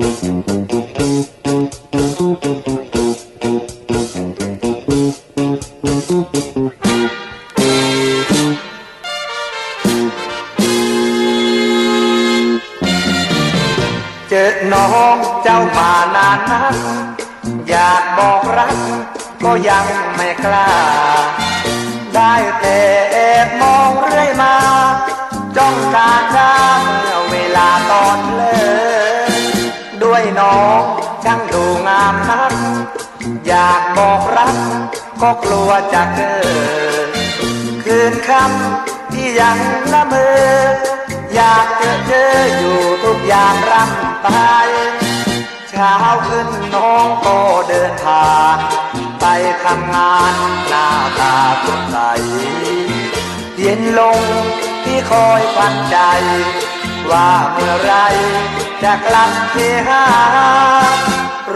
เจอน้องเจ้ามานานนักอยากบอกรักก็ยังไม่กล้า ได้แต่แอบมองเรื่อยมา จ้องการดาเมื่อเวลาตอน น้องช่างดูงามนัก อยากบอกรัก ก็กลัวจะเกิดคืนคำที่ยังละเมออยากเจอเจออยู่ทุกอย่างรำไปเช้าขึ้นน้องก็เดินทางไปทำงานหน้าตาสดใสเย็นลง คอยฝันใจ ว่าเมื่อไรจะกลับเทหา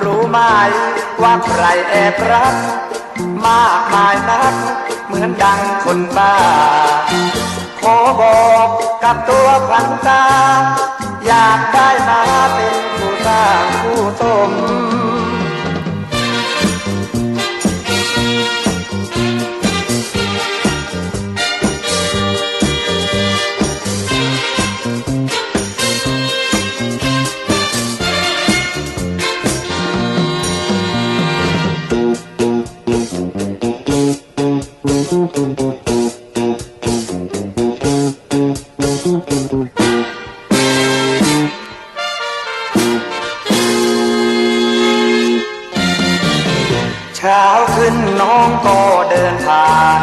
รู้ไหมว่าใครแอบรัก มากมายนัก เหมือนดังคนบ้า ขอบอกกับตัวขวัญตา อยากได้มาเป็นผู้สร้างผู้สม เช้าขึ้นน้องก็เดินผ่าน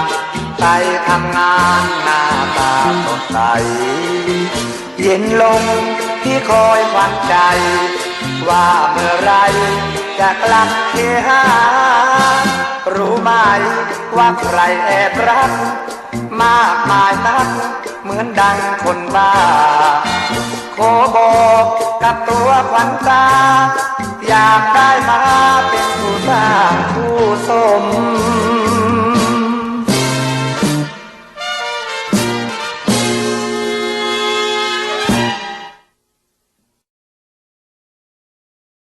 ไปทำงานหน้าตาสดใส เย็นลงที่คอยหวันใจ ว่าเมื่อไรจะกลับเทหา รู้ไหมว่าใครแอบรัก มากมายนัก เหมือนดังคนบ้า ขอบอกกับตัวขวัญตา อยากได้มาเป็นผู้สร้างผู้ สม